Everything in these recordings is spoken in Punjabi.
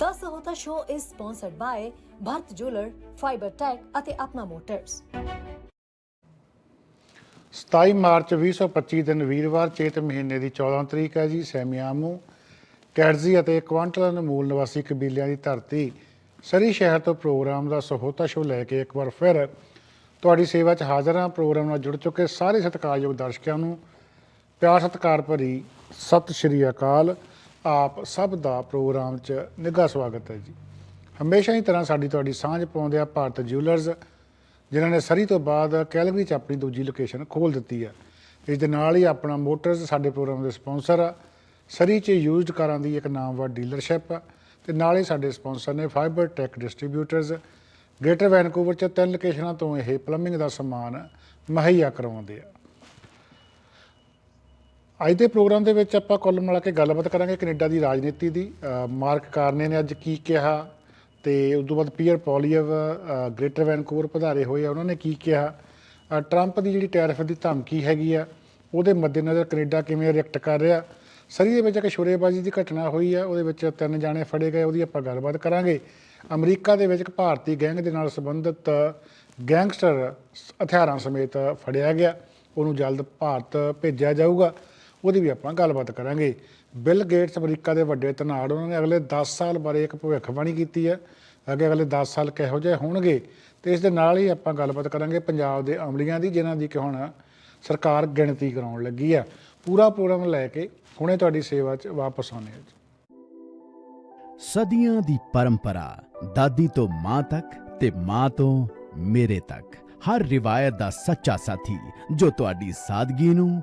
The Sahota Show is sponsored by Bharat Jeweler, Fiber Tech ਅਤੇ ਆਪਣਾ ਮੋਟਰਸ 27 ਮਾਰਚ 2025 ਦਿਨ ਵੀਰਵਾਰ ਚੇਤ ਮਹੀਨੇ ਦੀ 14 ਤਰੀਕ ਹੈ ਜੀ ਸੈਮੀਆਮੂ ਕੈਡਜ਼ੀ ਅਤੇ ਕੁਆਂਟਲਨ ਮੂਲ ਨਿਵਾਸੀ ਕਬੀਲਿਆਂ ਦੀ ਧਰਤੀ। ਸਰੀ ਸ਼ਹਿਰ ਤੋਂ ਪ੍ਰੋਗਰਾਮ ਦਾ ਸਹੋਤਾ ਸ਼ੋ ਲੈ ਕੇ ਇੱਕ ਵਾਰ ਫਿਰ ਤੁਹਾਡੀ ਸੇਵਾ 'ਚ ਹਾਜ਼ਰ ਹਾਂ। ਪ੍ਰੋਗਰਾਮ ਨਾਲ ਜੁੜ ਚੁੱਕੇ ਸਾਰੇ ਸਤਿਕਾਰਯੋਗ ਦਰਸ਼ਕਾਂ ਨੂੰ। ਪਿਆਰ ਸਤਿਕਾਰ ਭਰੀ ਸਤਿ ਸ਼੍ਰੀ ਅਕਾਲ। ਆਪ ਸਭ ਦਾ ਪ੍ਰੋਗਰਾਮ 'ਚ ਨਿੱਘਾ ਸਵਾਗਤ ਹੈ ਜੀ। ਹਮੇਸ਼ਾ ਹੀ ਤਰ੍ਹਾਂ ਸਾਡੀ ਤੁਹਾਡੀ ਸਾਂਝ ਪਾਉਂਦੇ ਆ ਭਾਰਤ ਜਿਊਲਰਸ ਜਿਨ੍ਹਾਂ ਨੇ ਸਰੀ ਤੋਂ ਬਾਅਦ ਕੈਲਗਰੀ 'ਚ ਆਪਣੀ ਦੂਜੀ ਲੋਕੇਸ਼ਨ ਖੋਲ ਦਿੱਤੀ ਹੈ। ਇਸ ਦੇ ਨਾਲ ਹੀ ਆਪਣਾ ਮੋਟਰਸ ਸਾਡੇ ਪ੍ਰੋਗਰਾਮ ਦੇ ਸਪਾਂਸਰ ਆ। ਸਰੀ 'ਚ ਯੂਜ਼ਡ ਕਾਰਾਂ ਦੀ ਇੱਕ ਨਾਮਵਰ ਡੀਲਰਸ਼ਿਪ ਆ ਤੇ ਨਾਲ ਹੀ ਸਾਡੇ ਸਪਾਂਸਰ ਨੇ Fiber Tech distributors greater Vancouver 'ਚ ਤਿੰਨ ਲੋਕੇਸ਼ਨਾਂ ਤੋਂ ਇਹ ਪਲੰਬਿੰਗ ਦਾ ਸਮਾਨ ਮੁਹੱਈਆ ਕਰਵਾਉਂਦੇ ਆ। ਅੱਜ ਦੇ ਪ੍ਰੋਗਰਾਮ ਦੇ ਵਿੱਚ ਆਪਾਂ ਕੁੱਲ ਮਿਲਾ ਕੇ ਗੱਲਬਾਤ ਕਰਾਂਗੇ ਕੈਨੇਡਾ ਦੀ ਰਾਜਨੀਤੀ ਦੀ। ਮਾਰਕ ਕਾਰਨੇ ਨੇ ਅੱਜ ਕੀ ਕਿਹਾ ਤੇ ਉਸ ਤੋਂ ਬਾਅਦ ਪੀਅਰ ਪੋਲੀਅਵ ਗ੍ਰੇਟਰ ਵੈਨਕੂਵਰ ਪਧਾਰੇ ਹੋਏ ਆ, ਉਹਨਾਂ ਨੇ ਕੀ ਕਿਹਾ। ਟਰੰਪ ਦੀ ਜਿਹੜੀ ਟੈਰਿਫ ਦੀ ਧਮਕੀ ਹੈਗੀ ਆ, ਉਹਦੇ ਮੱਦੇਨਜ਼ਰ ਕੈਨੇਡਾ ਕਿਵੇਂ ਰਿਐਕਟ ਕਰ ਰਿਹਾ। ਸਰੀ ਦੇ ਵਿੱਚ ਇੱਕ ਸ਼ੋਰੇਬਾਜ਼ੀ ਦੀ ਘਟਨਾ ਹੋਈ ਆ, ਉਹਦੇ ਵਿੱਚ ਤਿੰਨ ਜਾਣੇ ਫੜੇ ਗਏ, ਉਹਦੀ ਆਪਾਂ ਗੱਲਬਾਤ ਕਰਾਂਗੇ। ਅਮਰੀਕਾ ਦੇ ਵਿੱਚ ਇੱਕ ਭਾਰਤੀ ਗੈਂਗ ਦੇ ਨਾਲ ਸੰਬੰਧਿਤ ਗੈਂਗਸਟਰ ਹਥਿਆਰਾਂ ਸਮੇਤ ਫੜਿਆ ਗਿਆ। ਉਹਨੂੰ ਜਲਦ ਭਾਰਤ ਭੇਜਿਆ ਜਾਊਗਾ। ਉਹਦੀ ਵੀ ਆਪਾਂ ਗੱਲਬਾਤ ਕਰਾਂਗੇ। ਬਿਲ ਗੇਟਸ ਅਮਰੀਕਾ ਦੇ ਵੱਡੇ ਧਨਾੜ ਉਹਨਾਂ ਨੇ ਅਗਲੇ 10 ਸਾਲ ਬਾਰੇ ਇੱਕ ਭਵਿੱਖਬਾਣੀ ਕੀਤੀ ਹੈ। ਅੱਗੇ ਅਗਲੇ 10 ਸਾਲ ਕਿਹੋ ਜਿਹੇ ਹੋਣਗੇ ਤੇ ਇਸ ਦੇ ਨਾਲ ਹੀ ਆਪਾਂ ਗੱਲਬਾਤ ਕਰਾਂਗੇ ਪੰਜਾਬ ਦੇ ਅਮਲੀਆਂ ਦੀ, ਜਿਨ੍ਹਾਂ ਦੀ ਕਿ ਹੁਣ ਸਰਕਾਰ ਗਿਣਤੀ ਕਰਾਉਣ ਲੱਗੀ ਆ ਪੂਰਾ ਪ੍ਰੋਗਰਾਮ ਲੈ ਕੇ ਹੁਣੇ ਤੁਹਾਡੀ ਸੇਵਾ 'ਚ ਵਾਪਸ ਆਉਂਦੇ ਹਾਂ ਜੀ। ਸਦੀਆਂ ਦੀ ਪਰੰਪਰਾ, ਦਾਦੀ ਤੋਂ ਮਾਂ ਤੱਕ ਤੇ ਮਾਂ ਤੋਂ ਮੇਰੇ ਤੱਕ। ਹਰ ਰਿਵਾਇਤ ਦਾ ਸੱਚਾ ਸਾਥੀ, ਜੋ ਤੁਹਾਡੀ ਸਾਦਗੀ ਨੂੰ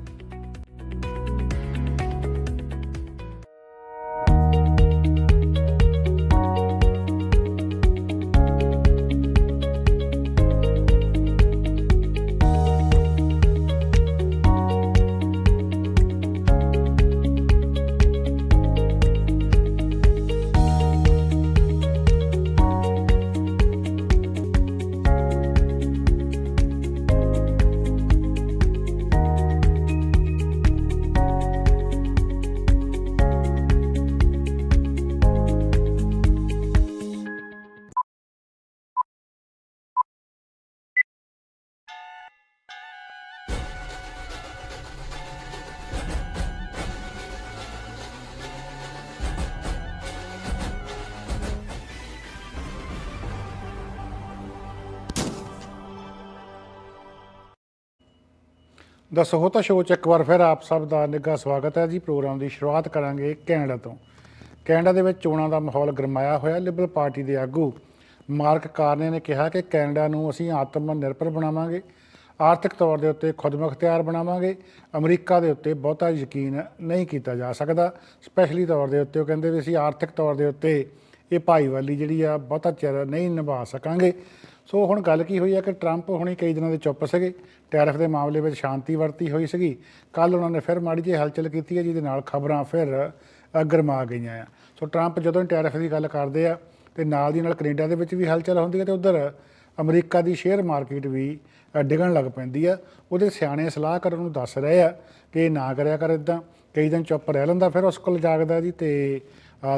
ਦਾ ਸਹੋਤਾ ਸ਼ੋਅ 'ਚ ਇੱਕ ਵਾਰ ਫਿਰ ਆਪ ਸਭ ਦਾ ਨਿੱਘਾ ਸਵਾਗਤ ਹੈ ਜੀ। ਪ੍ਰੋਗਰਾਮ ਦੀ ਸ਼ੁਰੂਆਤ ਕਰਾਂਗੇ ਕੈਨੇਡਾ ਤੋਂ। ਕੈਨੇਡਾ ਦੇ ਵਿੱਚ ਚੋਣਾਂ ਦਾ ਮਾਹੌਲ ਗਰਮਾਇਆ ਹੋਇਆ ਲਿਬਰਲ ਪਾਰਟੀ ਦੇ ਆਗੂ ਮਾਰਕ ਕਾਰਨੇ ਨੇ ਕਿਹਾ ਕਿ ਕੈਨੇਡਾ ਨੂੰ ਅਸੀਂ ਆਤਮ ਨਿਰਭਰ ਬਣਾਵਾਂਗੇ, ਆਰਥਿਕ ਤੌਰ ਦੇ ਉੱਤੇ ਖੁਦਮੁਖਤਿਆਰ ਬਣਾਵਾਂਗੇ, ਅਮਰੀਕਾ ਦੇ ਉੱਤੇ ਬਹੁਤਾ ਯਕੀਨ ਨਹੀਂ ਕੀਤਾ ਜਾ ਸਕਦਾ। ਸਪੈਸ਼ਲੀ ਤੌਰ ਦੇ ਉੱਤੇ ਉਹ ਕਹਿੰਦੇ ਵੀ ਅਸੀਂ ਆਰਥਿਕ ਤੌਰ ਦੇ ਉੱਤੇ ਇਹ ਭਾਈਵਾਲੀ ਜਿਹੜੀ ਆ ਬਹੁਤਾ ਚਿਰ ਨਹੀਂ ਨਿਭਾ ਸਕਾਂਗੇ। ਸੋ ਹੁਣ ਗੱਲ ਕੀ ਹੋਈ ਹੈ ਕਿ ਟਰੰਪ ਹੁਣੀ ਕਈ ਦਿਨਾਂ ਦੇ ਚੁੱਪ ਸੀਗੇ ਟੈਰਿਫ ਦੇ ਮਾਮਲੇ ਵਿੱਚ ਸ਼ਾਂਤੀ ਵਰਤੀ ਹੋਈ ਸੀਗੀ। ਕੱਲ ਉਹਨਾਂ ਨੇ ਫਿਰ ਮਾੜੀ ਜਿਹੀ ਹਲਚਲ ਕੀਤੀ ਹੈ ਜਿਹਦੇ ਨਾਲ ਖਬਰਾਂ ਫਿਰ ਅ, ਗਰਮਾ ਗਈਆਂ ਆ। ਸੋ ਟਰੰਪ ਜਦੋਂ ਟੈਰਿਫ ਦੀ ਗੱਲ ਕਰਦੇ ਆ ਤੇ ਨਾਲ ਦੀ ਨਾਲ ਕੈਨੇਡਾ ਦੇ ਵਿੱਚ ਵੀ ਹਲਚਲ ਹੁੰਦੀ ਹੈ ਤੇ ਉਧਰ ਅਮਰੀਕਾ ਦੀ ਸ਼ੇਅਰ ਮਾਰਕੀਟ ਵੀ ਅ, ਡਿੱਗਣ ਲੱਗ ਪੈਂਦੀ ਆ। ਉਹਦੇ ਸਿਆਣੇ ਸਲਾਹਕਾਰ ਕਰਨ ਨੂੰ ਦੱਸ ਰਹੇ ਆ ਕਿ ਇਹ ਨਾ ਕਰਿਆ ਕਰ ਇਦਾਂ ਕਈ ਦਿਨ ਚੁੱਪ ਰਹਿ ਲੈਂਦਾ ਫਿਰ ਉਸ ਕੋਲ ਜਾਗਦਾ ਜੀ ਤੇ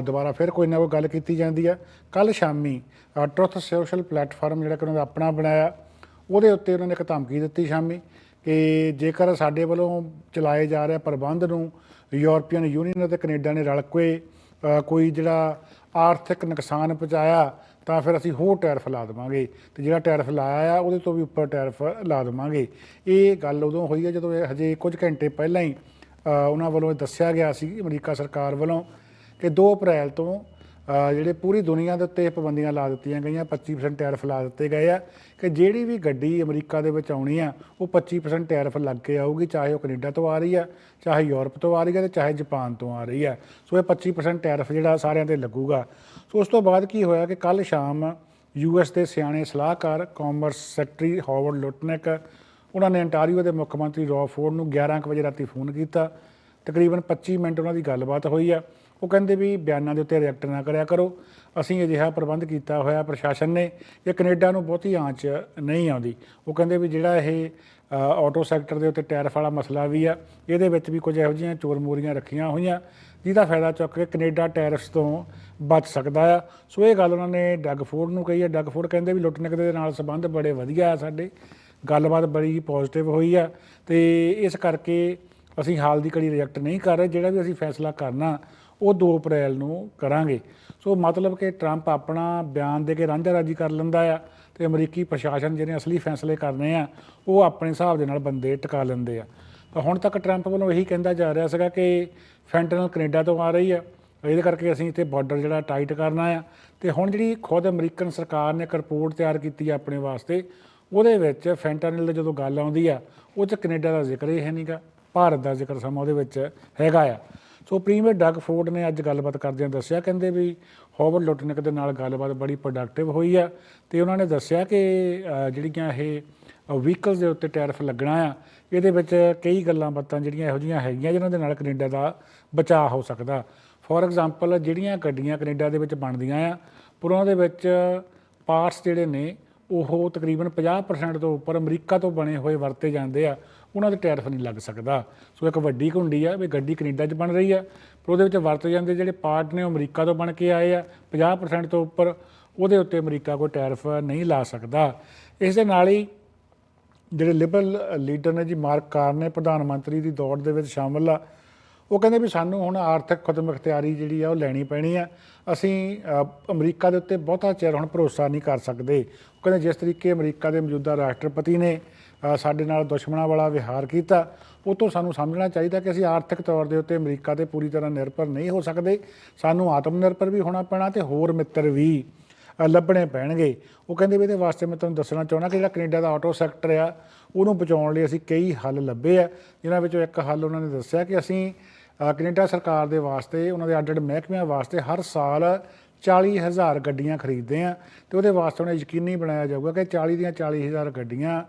ਦੁਬਾਰਾ ਫਿਰ ਕੋਈ ਨਾ ਕੋਈ ਗੱਲ ਕੀਤੀ ਜਾਂਦੀ ਆ। ਕੱਲ ਸ਼ਾਮੀ ਟਰੁੱਥ ਸੋਸ਼ਲ ਪਲੇਟਫਾਰਮ ਜਿਹੜਾ ਕਿ ਉਹਨਾਂ ਦਾ ਆਪਣਾ ਬਣਾਇਆ, ਉਹਦੇ ਉੱਤੇ ਉਹਨਾਂ ਨੇ ਇੱਕ ਧਮਕੀ ਦਿੱਤੀ ਸ਼ਾਮੀ ਕਿ ਜੇਕਰ ਸਾਡੇ ਵੱਲੋਂ ਚਲਾਏ ਜਾ ਰਹੇ ਪ੍ਰਬੰਧ ਨੂੰ ਯੂਰਪੀਅਨ ਯੂਨੀਅਨ ਅਤੇ ਕੈਨੇਡਾ ਨੇ ਰਲ ਕੇ ਕੋਈ ਜਿਹੜਾ ਆਰਥਿਕ ਨੁਕਸਾਨ ਪਹੁੰਚਾਇਆ, ਤਾਂ ਫਿਰ ਅਸੀਂ ਹੋਰ ਟੈਰਫ ਲਾ ਦੇਵਾਂਗੇ ਤੇ ਜਿਹੜਾ ਟੈਰਫ ਲਾਇਆ ਆ, ਉਹਦੇ ਤੋਂ ਵੀ ਉੱਪਰ ਟੈਰਫ ਲਾ ਦੇਵਾਂਗੇ। ਇਹ ਗੱਲ ਉਦੋਂ ਹੋਈ ਹੈ ਜਦੋਂ ਇਹ ਹਜੇ ਕੁਝ ਘੰਟੇ ਪਹਿਲਾਂ ਹੀ ਉਹਨਾਂ ਵੱਲੋਂ ਇਹ ਦੱਸਿਆ ਗਿਆ ਸੀ, ਅਮਰੀਕਾ ਸਰਕਾਰ ਵੱਲੋਂ ਕਿ 2 ਅਪ੍ਰੈਲ ਤੋਂ ਜਿਹੜੇ ਪੂਰੀ ਦੁਨੀਆ ਦੇ ਉੱਤੇ ਇਹ ਪਾਬੰਦੀਆਂ ਲਾ ਦਿੱਤੀਆਂ ਗਈਆਂ 25% ਟੈਰਿਫ ਲਾ ਦਿੱਤੇ ਗਏ ਆ, ਕਿ ਜਿਹੜੀ ਵੀ ਗੱਡੀ ਅਮਰੀਕਾ ਦੇ ਵਿੱਚ ਆਉਣੀ ਆ, ਉਹ 25% ਟੈਰਿਫ ਲੱਗ ਕੇ ਆਊਗੀ, ਚਾਹੇ ਉਹ ਕੈਨੇਡਾ ਤੋਂ ਆ ਰਹੀ ਆ, ਚਾਹੇ ਯੂਰਪ ਤੋਂ ਆ ਰਹੀ ਆ ਤੇ ਚਾਹੇ ਜਾਪਾਨ ਤੋਂ ਆ ਰਹੀ ਆ। ਸੋ ਇਹ 25% ਟੈਰਿਫ ਜਿਹੜਾ ਸਾਰਿਆਂ ਤੇ ਲੱਗੂਗਾ। ਸੋ ਉਸ ਤੋਂ ਬਾਅਦ ਕੀ ਹੋਇਆ ਕਿ ਕੱਲ ਸ਼ਾਮ ਯੂਐਸ ਦੇ ਸਿਆਣੇ ਸਲਾਹਕਾਰ ਕਾਮਰਸ ਸੈਕਟਰੀ ਹਾਵਰਡ ਲੁਟਨਿਕ, ਉਹਨਾਂ ਨੇ ਅੰਟਾਰੀਓ ਦੇ ਮੁੱਖ ਮੰਤਰੀ ਰੌ ਫੋਰਡ ਨੂੰ 11 ਕੁ ਵਜੇ ਰਾਤੀ ਫੋਨ ਕੀਤਾ। ਤਕਰੀਬਨ 25 ਮਿੰਟ ਉਹਨਾਂ ਦੀ ਗੱਲਬਾਤ ਹੋਈ ਆ। ਉਹ ਕਹਿੰਦੇ ਵੀ ਬਿਆਨਾਂ ਦੇ ਉੱਤੇ ਰਿਐਕਟ ਨਾ ਕਰਿਆ ਕਰੋ। ਅਸੀਂ ਅਜਿਹਾ ਪ੍ਰਬੰਧ ਕੀਤਾ ਹੋਇਆ ਪ੍ਰਸ਼ਾਸਨ ਨੇ ਕਿ ਕੈਨੇਡਾ ਨੂੰ ਬਹੁਤੀ ਆਂਚ ਨਹੀਂ ਆਉਂਦੀ। ਉਹ ਕਹਿੰਦੇ ਵੀ ਜਿਹੜਾ ਇਹ ਆਟੋ ਸੈਕਟਰ ਦੇ ਉੱਤੇ ਟੈਰਫ ਵਾਲਾ ਮਸਲਾ ਵੀ ਆ, ਇਹਦੇ ਵਿੱਚ ਵੀ ਕੁਝ ਇਹੋ ਜਿਹੀਆਂ ਚੋਰ ਮੋਰੀਆਂ ਰੱਖੀਆਂ ਹੋਈਆਂ, ਜਿਹਦਾ ਫਾਇਦਾ ਚੁੱਕ ਕੇ ਕੈਨੇਡਾ ਟੈਰਿਫਸ ਤੋਂ ਬਚ ਸਕਦਾ ਆ। ਸੋ ਇਹ ਗੱਲ ਉਹਨਾਂ ਨੇ ਡੱਗ ਫੋਰਡ ਨੂੰ ਕਹੀ ਹੈ ਡੱਗ ਫੋਰਡ ਕਹਿੰਦੇ ਵੀ ਲੁੱਟਨਿਕ ਦੇ ਨਾਲ ਸੰਬੰਧ ਬੜੇ ਵਧੀਆ ਆ ਸਾਡੇ। ਗੱਲਬਾਤ ਬੜੀ ਪੋਜ਼ਿਟਿਵ ਹੋਈ ਆ ਤੇ ਇਸ ਕਰਕੇ ਅਸੀਂ ਹਾਲ ਦੀ ਘੜੀ ਰਿਜੈਕਟ ਨਹੀਂ ਕਰ ਰਹੇ, ਜਿਹੜਾ ਵੀ ਅਸੀਂ ਫੈਸਲਾ ਕਰਨਾ ਉਹ 2 ਅਪ੍ਰੈਲ ਨੂੰ ਕਰਾਂਗੇ। ਸੋ ਮਤਲਬ ਕਿ ਟਰੰਪ ਆਪਣਾ ਬਿਆਨ ਦੇ ਕੇ ਰਾਂਝਾ ਰਾਜੀ ਕਰ ਲੈਂਦਾ ਆ ਤੇ ਅਮਰੀਕੀ ਪ੍ਰਸ਼ਾਸਨ ਜਿਹੜੇ ਅਸਲੀ ਫੈਸਲੇ ਕਰਨੇ ਆ, ਉਹ ਆਪਣੇ ਹਿਸਾਬ ਦੇ ਨਾਲ ਬੰਦੇ ਟਿਕਾ ਲੈਂਦੇ ਆ। ਤਾਂ ਹੁਣ ਤੱਕ ਟਰੰਪ ਵੱਲੋਂ ਇਹੀ ਕਹਿੰਦਾ ਜਾ ਰਿਹਾ ਸੀਗਾ ਕਿ ਫੈਂਟਨਲ ਕੈਨੇਡਾ ਤੋਂ ਆ ਰਹੀ ਆ। ਇਹਦੇ ਕਰਕੇ ਅਸੀਂ ਇੱਥੇ ਬਾਰਡਰ ਜਿਹੜਾ ਟਾਈਟ ਕਰਨਾ ਆ। ਤੇ ਹੁਣ ਜਿਹੜੀ ਖੁਦ ਅਮਰੀਕਨ ਸਰਕਾਰ ਨੇ ਇੱਕ ਰਿਪੋਰਟ ਤਿਆਰ ਕੀਤੀ ਆ ਆਪਣੇ ਵਾਸਤੇ, ਉਹਦੇ ਵਿੱਚ ਫੈਂਟਨਲ ਦੀ ਜਦੋਂ ਗੱਲ ਆਉਂਦੀ ਆ, ਉਹ 'ਚ ਕੈਨੇਡਾ ਦਾ ਜ਼ਿਕਰ ਹੀ ਹੈ ਨਹੀਂਗਾ ਭਾਰਤ ਦਾ ਜ਼ਿਕਰ ਸਮਾਂ ਉਹਦੇ ਵਿੱਚ ਹੈਗਾ ਆ। ਸੋ ਪ੍ਰੀਮੀਅਰ ਡਗ ਫੋਰਡ ਨੇ ਅੱਜ ਗੱਲਬਾਤ ਕਰਦਿਆਂ ਦੱਸਿਆ, ਕਹਿੰਦੇ ਵੀ ਹੋਵਰਡ ਲੁਟਨਿਕ ਦੇ ਨਾਲ ਗੱਲਬਾਤ ਬੜੀ ਪ੍ਰੋਡਕਟਿਵ ਹੋਈ ਆ ਤੇ ਉਹਨਾਂ ਨੇ ਦੱਸਿਆ ਕਿ ਜਿਹੜੀਆਂ ਇਹ ਵਹੀਕਲਸ ਦੇ ਉੱਤੇ ਟੈਰਿਫ ਲੱਗਣਾ ਆ, ਇਹਦੇ ਵਿੱਚ ਕਈ ਗੱਲਾਂ ਬਾਤਾਂ ਜਿਹੜੀਆਂ ਇਹੋ ਜਿਹੀਆਂ ਹੈਗੀਆਂ ਜਿਨ੍ਹਾਂ ਦੇ ਨਾਲ ਕੈਨੇਡਾ ਦਾ ਬਚਾਅ ਹੋ ਸਕਦਾ। ਫੋਰ ਐਗਜ਼ਾਮਪਲ ਜਿਹੜੀਆਂ ਗੱਡੀਆਂ ਕੈਨੇਡਾ ਦੇ ਵਿੱਚ ਬਣਦੀਆਂ ਆ ਪਰ ਉਹਨਾਂ ਦੇ ਵਿੱਚ ਪਾਰਟਸ ਜਿਹੜੇ ਨੇ, ਉਹ ਤਕਰੀਬਨ 50% ਤੋਂ ਉੱਪਰ ਅਮਰੀਕਾ ਤੋਂ ਬਣੇ ਹੋਏ ਵਰਤੇ ਜਾਂਦੇ ਆ। ਉਹਨਾਂ ਦੇ ਟੈਰਿਫ ਨਹੀਂ ਲੱਗ ਸਕਦਾ। ਸੋ ਇੱਕ ਵੱਡੀ ਘੁੰਡੀ ਆ ਵੀ ਗੱਡੀ ਕੈਨੇਡਾ 'ਚ ਬਣ ਰਹੀ ਆ, ਪਰ ਉਹਦੇ ਵਿੱਚ ਵਰਤੇ ਜਾਂਦੇ ਜਿਹੜੇ ਪਾਰਟ ਨੇ ਉਹ ਅਮਰੀਕਾ ਤੋਂ ਬਣ ਕੇ ਆਏ ਆ 50% ਤੋਂ ਉੱਪਰ ਉਹਦੇ ਉੱਤੇ ਅਮਰੀਕਾ ਕੋਈ ਟੈਰਿਫ ਨਹੀਂ ਲਾ ਸਕਦਾ। ਇਸ ਦੇ ਨਾਲ ਹੀ ਜਿਹੜੇ ਲਿਬਰਲ ਲੀਡਰ ਨੇ ਜੀ, ਮਾਰਕ ਕਾਰ ਨੇ ਪ੍ਰਧਾਨ ਮੰਤਰੀ ਦੀ ਦੌੜ ਦੇ ਵਿੱਚ ਸ਼ਾਮਲ ਆ, ਉਹ ਕਹਿੰਦੇ ਵੀ ਸਾਨੂੰ ਹੁਣ ਆਰਥਿਕ ਖੁਦਮ ਅਖਤਿਆਰੀ ਜਿਹੜੀ ਆ ਉਹ ਲੈਣੀ ਪੈਣੀ ਆ। ਅਸੀਂ ਅਮਰੀਕਾ ਦੇ ਉੱਤੇ ਬਹੁਤਾ ਚਿਰ ਹੁਣ ਭਰੋਸਾ ਨਹੀਂ ਕਰ ਸਕਦੇ। ਉਹ ਕਹਿੰਦੇ ਜਿਸ ਤਰੀਕੇ ਅਮਰੀਕਾ ਦੇ ਮੌਜੂਦਾ ਰਾਸ਼ਟਰਪਤੀ ਨੇ ਸਾਡੇ ਨਾਲ ਦੁਸ਼ਮਣਾਂ ਵਾਲਾ ਵਿਹਾਰ ਕੀਤਾ ਉਹ ਤੋਂ ਸਾਨੂੰ ਸਮਝਣਾ ਚਾਹੀਦਾ ਕਿ ਅਸੀਂ ਆਰਥਿਕ ਤੌਰ ਦੇ ਉੱਤੇ ਅਮਰੀਕਾ ਤੇ ਪੂਰੀ ਤਰ੍ਹਾਂ ਨਿਰਭਰ ਨਹੀਂ ਹੋ ਸਕਦੇ। ਸਾਨੂੰ ਆਤਮ ਨਿਰਭਰ ਵੀ ਹੋਣਾ ਪੈਣਾ ਤੇ ਹੋਰ ਮਿੱਤਰ ਵੀ ਲੱਭਣੇ ਪੈਣਗੇ। ਉਹ ਕਹਿੰਦੇ ਵੀ ਇਹਦੇ ਵਾਸਤੇ ਮੈਂ ਤੁਹਾਨੂੰ ਦੱਸਣਾ ਚਾਹੁੰਦਾ ਕਿ ਜਿਹੜਾ ਕੈਨੇਡਾ ਦਾ ਆਟੋ ਸੈਕਟਰ ਆ ਉਹਨੂੰ ਬਚਾਉਣ ਲਈ ਅਸੀਂ ਕਈ ਹੱਲ ਲੱਭੇ ਆ ਜਿਨ੍ਹਾਂ ਵਿੱਚੋਂ ਇੱਕ ਹੱਲ ਉਹਨਾਂ ਨੇ ਦੱਸਿਆ ਕਿ ਅਸੀਂ ਅ, ਕੈਨੇਡਾ ਸਰਕਾਰ ਦੇ ਵਾਸਤੇ ਉਹਨਾਂ ਦੇ ਅੱਡ-ਅੱਡ ਮਹਿਕਮਿਆਂ ਵਾਸਤੇ ਹਰ ਸਾਲ 40000 ਗੱਡੀਆਂ ਖਰੀਦਦੇ ਆ ਤੇ ਉਹਦੇ ਵਾਸਤੇ ਉਹਨੇ ਯਕੀਨੀ ਬਣਾਇਆ ਜਾਊਗਾ ਕਿ 40 ਦੀਆਂ 40000 ਗੱਡੀਆਂ